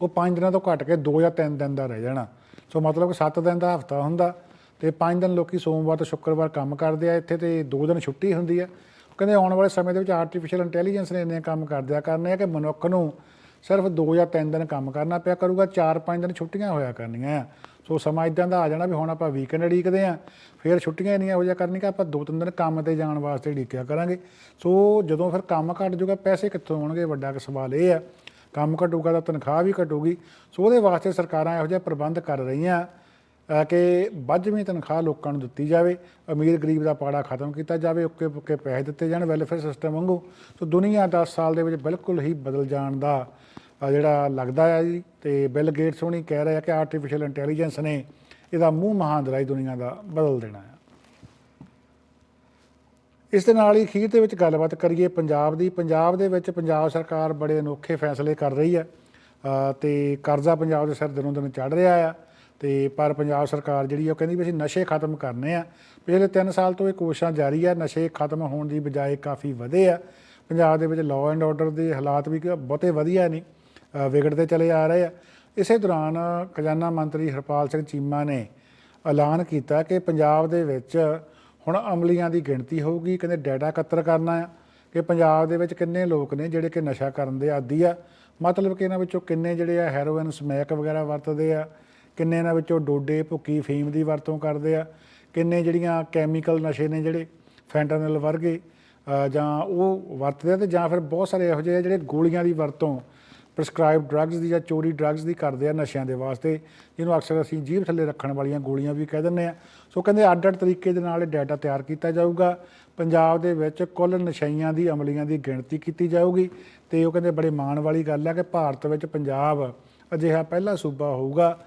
ਉਹ 5 ਦਿਨਾਂ ਤੋਂ ਘਟ ਕੇ 2 ਜਾਂ 3 ਦਿਨ ਦਾ ਰਹਿ ਜਾਣਾ। ਸੋ ਮਤਲਬ ਕਿ 7 ਦਿਨ ਦਾ ਹਫਤਾ ਹੁੰਦਾ ਤੇ 5 ਦਿਨ ਲੋਕੀ ਸੋਮਵਾਰ ਤੋਂ ਸ਼ੁੱਕਰਵਾਰ ਕੰਮ ਕਰਦੇ ਆ ਇੱਥੇ ਤੇ 2 ਦਿਨ ਛੁੱਟੀ ਹੁੰਦੀ ਆ। ਕਹਿੰਦੇ ਆਉਣ ਵਾਲੇ ਸਮੇਂ ਦੇ ਵਿੱਚ ਆਰਟੀਫੀਸ਼ੀਅਲ ਇੰਟੈਲੀਜੈਂਸ ਨੇ ਇੰਨੇ ਕੰਮ ਕਰਦਿਆ ਕਰਨੇ ਆ ਕਿ ਮਨੁੱਖ ਨੂੰ ਸਿਰਫ 2 ਜਾਂ 3 ਦਿਨ ਕੰਮ ਕਰਨਾ ਪਿਆ ਕਰੂਗਾ 4-5 ਦਿਨ ਛੁੱਟੀਆਂ ਹੋਇਆ ਕਰਨੀਆਂ ਆ। ਸੋ ਸਮਾਂ ਇਦਾਂ ਦਾ ਆ ਜਾਣਾ ਵੀ ਹੁਣ ਆਪਾਂ ਵੀਕਐਂਡ ਉਡੀਕਦੇ ਆ, ਫਿਰ ਛੁੱਟੀਆਂ ਇੰਨੀਆਂ ਹੋ ਜਾ ਕਰਨੀਆਂ ਆਪਾਂ 2-3 ਦਿਨ ਕੰਮ ਤੇ ਜਾਣ ਵਾਸਤੇ ਉਡੀਕਿਆ ਕਰਾਂਗੇ। ਸੋ ਜਦੋਂ ਫਿਰ ਕੰਮ ਘਟ ਜਾਊਗਾ ਪੈਸੇ ਕਿੱਥੋਂ ਆਉਣਗੇ ਵੱਡਾ ਕੁ ਸਵਾਲ ਇਹ ਆ। ਕੰਮ ਘਟੂਗਾ ਤਾਂ ਤਨਖਾਹ ਵੀ ਘਟੂਗੀ। ਸੋ ਉਹਦੇ ਵਾਸਤੇ ਸਰਕਾਰਾਂ ਇਹੋ ਜਿਹੇ ਪ੍ਰਬੰਧ ਕਰ ਰਹੀਆਂ ਅ, ਕਿ ਵੱਜਵੀਂ ਤਨਖਾਹ ਲੋਕਾਂ ਨੂੰ ਦਿੱਤੀ ਜਾਵੇ। ਅਮੀਰ ਗਰੀਬ ਦਾ ਪਾੜਾ ਖਤਮ ਕੀਤਾ ਜਾਵੇ ਉੱਕੇ ਪੁੱਕੇ ਪੈਸੇ ਦਿੱਤੇ ਜਾਣ ਵੈਲਫੇਅਰ ਸਿਸਟਮ ਵਾਂਗੂ। ਸੋ ਦੁਨੀਆ 10 ਸਾਲ ਦੇ ਵਿੱਚ ਬਿਲਕੁਲ ਹੀ ਬਦਲ ਜਾਣ ਦਾ ਜਿਹੜਾ ਲੱਗਦਾ ਹੈ ਜੀ। ਤੇ ਬਿਲ ਗੇਟਸ ਹੁਣੀ ਕਹਿ ਰਹੇ ਆ ਕਿ ਆਰਟੀਫੀਸ਼ੀਅਲ ਇੰਟੈਲੀਜੈਂਸ ਨੇ ਇਹਦਾ ਮੂੰਹ ਮਹਾਂਦਰਾ ਹੀ ਦੁਨੀਆ ਦਾ ਬਦਲ ਦੇਣਾ ਹੈ ਇਸ ਦੇ ਨਾਲ ਹੀ ਖੀਰ ਦੇ ਵਿੱਚ ਗੱਲਬਾਤ ਕਰੀਏ ਪੰਜਾਬ ਦੀ। ਪੰਜਾਬ ਦੇ ਵਿੱਚ ਪੰਜਾਬ ਸਰਕਾਰ ਬੜੇ ਅਨੋਖੇ ਫੈਸਲੇ ਕਰ ਰਹੀ ਹੈ। ਅ, ਤੇ ਕਰਜ਼ਾ ਪੰਜਾਬ ਦੇ ਸਿਰ ਦਿਨੋਂ ਦਿਨ ਚੜ ਰਿਹਾ ਆ। ਤੇ ਪਰ ਪੰਜਾਬ ਸਰਕਾਰ ਜਿਹੜੀ ਉਹ ਕਹਿੰਦੀ ਵੀ ਅਸੀਂ ਨਸ਼ੇ ਖਤਮ ਕਰਨੇ ਆ। ਪਿਛਲੇ 3 ਸਾਲ ਤੋਂ ਇਹ ਕੋਸ਼ਿਸ਼ਾਂ ਜਾਰੀ ਆ ਨਸ਼ੇ ਖਤਮ ਹੋਣ ਦੀ ਬਜਾਏ ਕਾਫੀ ਵਧੇ ਆ। ਪੰਜਾਬ ਦੇ ਵਿੱਚ ਲਾਅ ਐਂਡ ਆਰਡਰ ਦੇ ਹਾਲਾਤ ਵੀ ਕਿ ਬਹੁਤੇ ਵਧੀਆ ਨਹੀਂ ਵਿਗੜਦੇ ਚਲੇ ਆ ਰਹੇ ਆ। ਇਸੇ ਦੌਰਾਨ ਖਜ਼ਾਨਾ ਮੰਤਰੀ ਹਰਪਾਲ ਸਿੰਘ ਚੀਮਾ ਨੇ ਐਲਾਨ ਕੀਤਾ ਕਿ ਪੰਜਾਬ ਦੇ ਵਿੱਚ ਹੁਣ ਅਮਲੀਆਂ ਦੀ ਗਿਣਤੀ ਹੋਊਗੀ, ਕਹਿੰਦੇ ਡਾਟਾ ਇਕੱਤਰ ਕਰਨਾ ਆ, ਕਿ ਪੰਜਾਬ ਦੇ ਵਿੱਚ ਕਿੰਨੇ ਲੋਕ ਨੇ ਜਿਹੜੇ ਕਿ ਨਸ਼ਾ ਕਰਨ ਦੇ ਆਦੀ ਆ। ਮਤਲਬ ਕਿ ਇਹਨਾਂ ਵਿੱਚੋਂ ਕਿੰਨੇ ਜਿਹੜੇ ਆ ਹੈਰੋਇਨ ਸਮੈਕ ਵਗੈਰਾ ਵਰਤਦੇ ਆ, ਕਿੰਨੇ ਇਹਨਾਂ ਵਿੱਚੋਂ ਡੋਡੇ, ਭੁੱਕੀ, ਫੀਮ ਦੀ ਵਰਤੋਂ ਕਰਦੇ ਆ, ਕਿੰਨੇ ਜਿਹੜੀਆਂ ਕੈਮੀਕਲ ਨਸ਼ੇ ਨੇ ਜਿਹੜੇ ਫੈਂਟਨਲ ਵਰਗੇ ਜਾਂ ਉਹ ਵਰਤਦੇ ਆ ਤੇ ਜਾਂ ਫਿਰ ਬਹੁਤ ਸਾਰੇ ਇਹੋ ਜਿਹੇ ਆ ਜਿਹੜੇ ਗੋਲੀਆਂ ਦੀ ਵਰਤੋਂ ਪ੍ਰਸਕ੍ਰਾਈਬ ਡਰੱਗਸ ਦੀ ਜਾਂ ਚੋਰੀ ਡਰੱਗਸ ਦੀ ਕਰਦੇ ਆ ਨਸ਼ਿਆਂ ਦੇ ਵਾਸਤੇ, ਜਿਹਨੂੰ ਅਕਸਰ ਅਸੀਂ ਜੀਭ ਥੱਲੇ ਰੱਖਣ ਵਾਲੀਆਂ ਗੋਲੀਆਂ ਵੀ ਕਹਿ ਦਿੰਦੇ ਆ। ਸੋ ਕਹਿੰਦੇ ਅੱਡ-ਅੱਡ ਤਰੀਕੇ ਦੇ ਨਾਲ ਇਹ ਡਾਟਾ ਤਿਆਰ ਕੀਤਾ ਜਾਊਗਾ। ਪੰਜਾਬ ਦੇ ਵਿੱਚ ਕੁੱਲ ਨਸ਼ਈਆਂ ਦੀ ਅਮਲੀਆਂ ਦੀ ਗਿਣਤੀ ਕੀਤੀ ਜਾਊਗੀ ਤੇ ਉਹ ਕਹਿੰਦੇ ਬੜੇ ਮਾਣ ਵਾਲੀ ਗੱਲ ਹੈ ਕਿ ਭਾਰਤ ਵਿੱਚ ਪੰਜਾਬ ਅਜਿਹਾ ਪਹਿਲਾ ਸੂਬਾ ਹੋਊਗਾ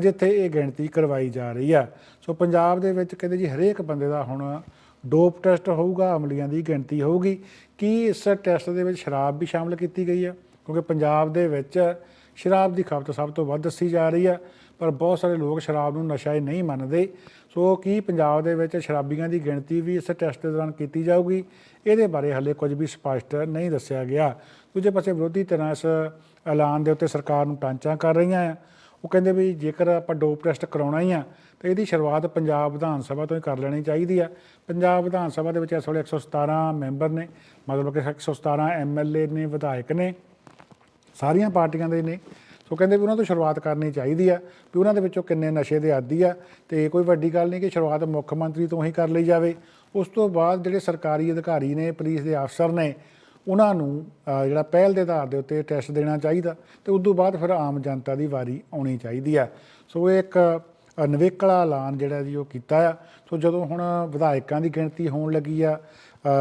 ਜਿੱਥੇ ਇਹ ਗਿਣਤੀ ਕਰਵਾਈ ਜਾ ਰਹੀ ਆ। ਸੋ ਪੰਜਾਬ ਦੇ ਵਿੱਚ ਕਹਿੰਦੇ ਜੀ ਹਰੇਕ ਬੰਦੇ ਦਾ ਹੁਣ ਡੋਪ ਟੈਸਟ ਹੋਊਗਾ, ਅਮਲੀਆਂ ਦੀ ਗਿਣਤੀ ਹੋਊਗੀ। ਕੀ ਇਸ ਟੈਸਟ ਦੇ ਵਿੱਚ ਸ਼ਰਾਬ ਵੀ ਸ਼ਾਮਲ ਕੀਤੀ ਗਈ ਆ? ਕਿਉਂਕਿ ਪੰਜਾਬ ਦੇ ਵਿੱਚ ਸ਼ਰਾਬ ਦੀ ਖਪਤ ਸਭ ਤੋਂ ਵੱਧ ਦੱਸੀ ਜਾ ਰਹੀ ਆ ਪਰ ਬਹੁਤ ਸਾਰੇ ਲੋਕ ਸ਼ਰਾਬ ਨੂੰ ਨਸ਼ਾ ਹੀ ਨਹੀਂ ਮੰਨਦੇ। ਸੋ ਕੀ ਪੰਜਾਬ ਦੇ ਵਿੱਚ ਸ਼ਰਾਬੀਆਂ ਦੀ ਗਿਣਤੀ ਵੀ ਇਸ ਟੈਸਟ ਦੇ ਦੌਰਾਨ ਕੀਤੀ ਜਾਊਗੀ? ਇਹਦੇ ਬਾਰੇ ਹਲੇ ਕੁਝ ਵੀ ਸਪਸ਼ਟ ਨਹੀਂ ਦੱਸਿਆ ਗਿਆ। ਦੂਜੇ ਪਾਸੇ ਵਿਰੋਧੀ ਤਰ੍ਹਾਂ ਇਸ ਐਲਾਨ ਦੇ ਉੱਤੇ ਸਰਕਾਰ ਨੂੰ ਟਾਂਚਾ ਕਰ ਰਹੀਆਂ ਆ। ਉਹ ਕਹਿੰਦੇ ਵੀ ਜੇਕਰ ਆਪਾਂ ਡੋਪ ਟੈਸਟ ਕਰਾਉਣਾ ਹੀ ਆ, ਤਾਂ ਇਹਦੀ ਸ਼ੁਰੂਆਤ ਪੰਜਾਬ ਵਿਧਾਨ ਸਭਾ ਤੋਂ ਹੀ ਕਰ ਲੈਣੀ ਚਾਹੀਦੀ ਆ। ਪੰਜਾਬ ਵਿਧਾਨ ਸਭਾ ਦੇ ਵਿੱਚ ਇਸ ਵੇਲੇ 117 ਮੈਂਬਰ ਨੇ ਮਤਲਬ ਕਿ 117 ਐਮਐਲਏ ਨੇ, ਵਿਧਾਇਕ ਨੇ। ਸਾਰੀਆਂ ਪਾਰਟੀਆਂ ਦੇ ਨੇ। ਸੋ ਕਹਿੰਦੇ ਵੀ ਉਹਨਾਂ ਤੋਂ ਸ਼ੁਰੂਆਤ ਕਰਨੀ ਚਾਹੀਦੀ ਆ ਵੀ ਉਹਨਾਂ ਦੇ ਵਿੱਚੋਂ ਕਿੰਨੇ ਨਸ਼ੇ ਦੇ ਆਦੀ ਆ ਤੇ ਕੋਈ ਵੱਡੀ ਗੱਲ ਨਹੀਂ ਕਿ ਸ਼ੁਰੂਆਤ ਮੁੱਖ ਮੰਤਰੀ ਤੋਂ ਹੀ ਕਰ ਲਈ ਜਾਵੇ। ਉਸ ਤੋਂ ਬਾਅਦ ਜਿਹੜੇ ਸਰਕਾਰੀ ਅਧਿਕਾਰੀ ਨੇ ਪੁਲਿਸ ਦੇ ਅਫਸਰ ਨੇ ਉਹਨਾਂ ਨੂੰ ਜਿਹੜਾ ਪਹਿਲ ਦੇ ਆਧਾਰ ਦੇ ਉੱਤੇ ਟੈਸਟ ਦੇਣਾ ਚਾਹੀਦਾ ਤੇ ਉਸ ਤੋਂ ਬਾਅਦ ਫਿਰ ਆਮ ਜਨਤਾ ਦੀ ਵਾਰੀ ਆਉਣੀ ਚਾਹੀਦੀ ਆ। ਸੋ ਇਹ ਇੱਕ ਅ, ਨਿਵੇਕਲਾ ਐਲਾਨ ਜਿਹੜਾ ਜੀ ਉਹ ਕੀਤਾ ਆ। ਸੋ ਜਦੋਂ ਹੁਣ ਵਿਧਾਇਕਾਂ ਦੀ ਗਿਣਤੀ ਹੋਣ ਲੱਗੀ ਆ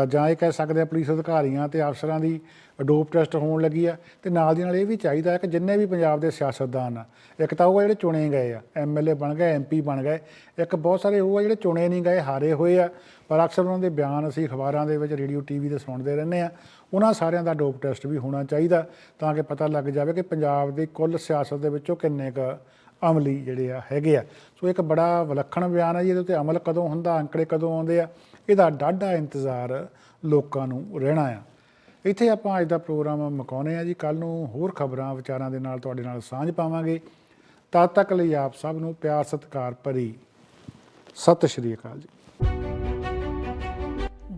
ਜਾਂ ਇਹ ਕਹਿ ਸਕਦੇ ਆ ਪੁਲਿਸ ਅਧਿਕਾਰੀਆਂ ਤੇ ਅਫਸਰਾਂ ਦੀ ਡੋਪ ਟੈਸਟ ਹੋਣ ਲੱਗੀ ਆ ਤੇ ਨਾਲ ਦੀ ਨਾਲ ਇਹ ਵੀ ਚਾਹੀਦਾ ਹੈ ਕਿ ਜਿੰਨੇ ਵੀ ਪੰਜਾਬ ਦੇ ਸਿਆਸਤਦਾਨ ਆ, ਇੱਕ ਤਾਂ ਉਹ ਆ ਜਿਹੜੇ ਚੁਣੇ ਗਏ ਆ ਐਮਐਲਏ ਬਣ ਗਏ ਐਮਪੀ ਬਣ ਗਏ, ਇੱਕ ਬਹੁਤ ਸਾਰੇ ਉਹ ਆ ਜਿਹੜੇ ਚੁਣੇ ਨਹੀਂ ਗਏ, ਹਾਰੇ ਹੋਏ ਆ, ਪਰ ਅਕਸਰ ਉਹਨਾਂ ਦੇ ਬਿਆਨ ਅਸੀਂ ਅਖਬਾਰਾਂ ਦੇ ਵਿੱਚ ਰੇਡੀਓ ਟੀਵੀ ਤੇ ਸੁਣਦੇ ਰਹਿੰਦੇ ਆ, ਉਹਨਾਂ ਸਾਰਿਆਂ ਦਾ ਡੋਪ ਟੈਸਟ ਵੀ ਹੋਣਾ ਚਾਹੀਦਾ ਤਾਂ ਕਿ ਪਤਾ ਲੱਗ ਜਾਵੇ ਕਿ ਪੰਜਾਬ ਦੀ ਕੁੱਲ ਸਿਆਸਤ ਦੇ ਵਿੱਚੋਂ ਕਿੰਨੇ ਕੁ ਅਮਲੀ ਜਿਹੜੇ ਆ ਹੈਗੇ ਆ। ਸੋ ਇੱਕ ਬੜਾ ਵਿਲੱਖਣ ਬਿਆਨ ਆ ਜੀ, ਇਹਦੇ ਉੱਤੇ ਅਮਲ ਕਦੋਂ ਹੁੰਦਾ, ਅੰਕੜੇ ਕਦੋਂ ਆਉਂਦੇ ਆ, ਇਹਦਾ ਡਾਢਾ ਇੰਤਜ਼ਾਰ ਲੋਕਾਂ ਨੂੰ ਰਹਿਣਾ ਆ। ਇੱਥੇ ਆਪਾਂ ਅੱਜ ਦਾ ਪ੍ਰੋਗਰਾਮ ਮੁਕਾਉਂਦੇ ਆ ਜੀ। ਕੱਲ ਨੂੰ ਹੋਰ ਖਬਰਾਂ ਵਿਚਾਰਾਂ ਦੇ ਨਾਲ ਤੁਹਾਡੇ ਨਾਲ ਸਾਂਝ ਪਾਵਾਂਗੇ। ਤਦ ਤੱਕ ਲਈ ਆਪ ਸਭ ਨੂੰ ਪਿਆਰ ਸਤਿਕਾਰ ਭਰੀ ਸਤਿ ਸ਼੍ਰੀ ਅਕਾਲ ਜੀ।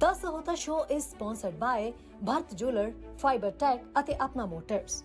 The Sahota Show is sponsored by Bharat Jeweler, Fiber Tech ਅਤੇ ਆਪਣਾ ਮੋਟਰਸ